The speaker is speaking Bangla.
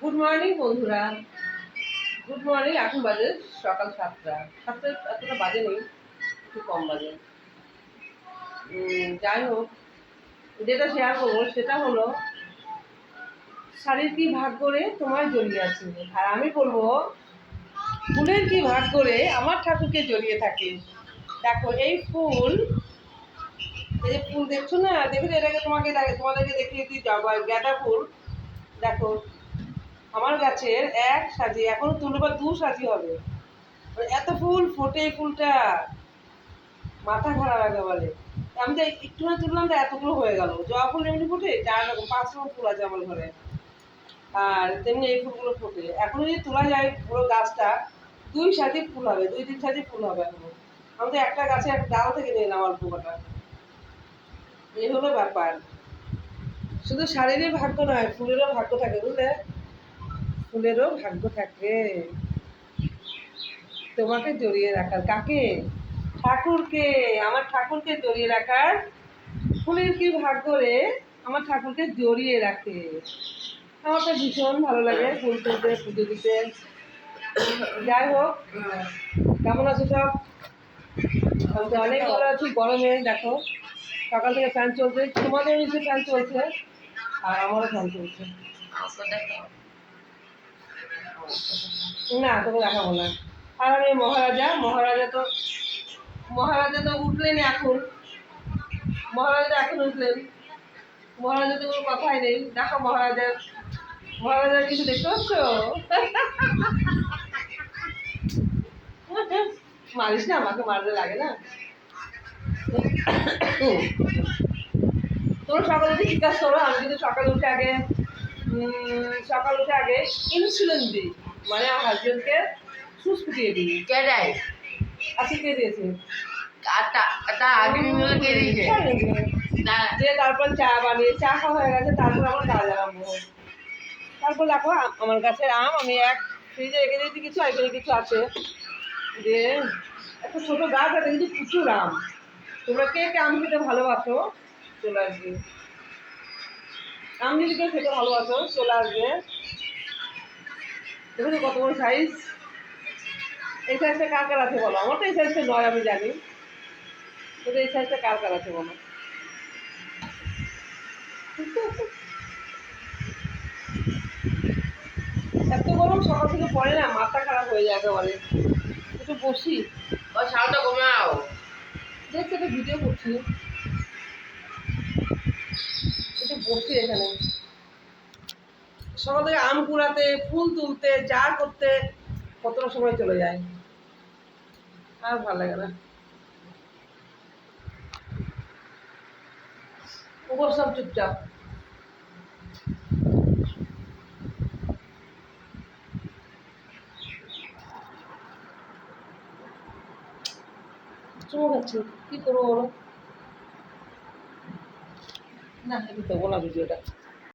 গুড মর্নিং বন্ধুরা। গুড মর্নিং এখন বাজে সকাল সাতটা। সাতটা এতটা বাজে নেই, একটু কম বাজে। যাই হোক, যেটা শেয়ার করব সেটা হলো, শাড়ির কি ভাগ করে তোমার জড়িয়ে আছে? আর আমি বলব, ফুলের কি ভাগ করে আমার ঠাকুরকে জড়িয়ে থাকে? দেখো, এই ফুল, এই যে ফুল দেখছ না? দেখো এটাকে তোমাকে তোমাদেরকে দেখিয়ে দিই গাঁদা ফুল। দেখো গাছের এক সাজি, এখনও তুলবো বা দু সাজি হবে। মানে এত ফুল ফোটে ফুলটা। মাথা খারাপ একেবারে আমি তো না তুললাম তো এতগুলো হয়ে গেল। জবা ফুল এমনি ফোটে, চার রকম, পাঁচ রকম ফুল আছে আমার ঘরে। আর তেমনি এই ফুলগুলো ফোটে। এখনও যদি তোলা যায় পুরো গাছটা, দুই সাজি ফুল হবে, দুই তিন সাজি ফুল হবে এখনও। আমি তো একটা গাছে একটা ডাল থেকে নিয়ে এলাম অল্প কটা। এই হলো ব্যাপার। শুধু শাড়িরই ভাগ্য নয়, ফুলেরও ভাগ্য থাকে, বুঝলে? ফুলেরও ভাগ্য থাকে। তোমাকে জড়িয়ে রাখার। কাকে? ঠাকুরকে। আমার ঠাকুরকে জড়িয়ে রাখার ফুলের কি ভাগ্য রে? আমার ঠাকুরকে জড়িয়ে রাখে। আমার তো ভীষণ ভালো লাগে ফুল তুলতে, পুজো দিতে। যাই হোক, কেমন আছো সব? তো অনেক ভালো আছি, গরমে, দেখো। সকাল থেকে ফ্যান চলছে। তোমাদের নিচে ফ্যান চলছে? আর আমারও ফ্যান চলছে। না, তোকে দেখাবো না। আর আমি মহারাজা মহারাজা তো মহারাজা তো উঠলেন এখন। মহারাজা এখন উঠলেন। মহারাজা তো কোনো কথাই নেই। দেখো মহারাজা। মহারাজার কিছু দেখতে পাচ্ছ? মারিস না আমাকে, মারলে লাগে না। তোমরা সকালে কি কাজ করো, আমি কিন্তু সকালে উঠে আগে সকালে উঠে আগে ইনসুলিন দিই। মানে আমার হাজবেন্ডকে সুচ ফুটিয়ে দিই। কেডাই? আজকে কে দিয়েছে? যে তারপর চা বানিয়ে চা খাওয়া হয়ে গেছে তারপর আমার কাজ আরম্ভ তারপর দেখো আমার গাছের আম আমি এক ফ্রিজে রেখে দিয়েছি কিছু আর এখানে কিছু আছে। যে একটা ছোটো গাছ আছে কিন্তু প্রচুর আম। তোমরা কে কে আম খেতে ভালোবাসো চলে আসবে। আম যদি খেতে ভালোবাসো চলে আসবে। দেখো কত বড় সাইজ এই সাইজটা কার কার আছে বলো? আমার তো এই সাইজটা নয় আমি জানি। কিন্তু এই সাইজটা কার কার আছে বলো? এত গরম সকাল থেকে পড়ে না মাথা খারাপ হয়ে যায় একেবারে। একটু বসি। সাউন্ডটা কমাও দেখছি একটা ভিডিও করছি। বসি এখানে। সকাল থেকে আম কুড়াতে, ফুল তুলতে চা করতে কতটা সময় চলে যায়। আর ভালো লাগে না। উপর সব চুপচাপ। চুমো খাচ্ছি। কি করব বলো? না আমি দেবো না ভিডিওটা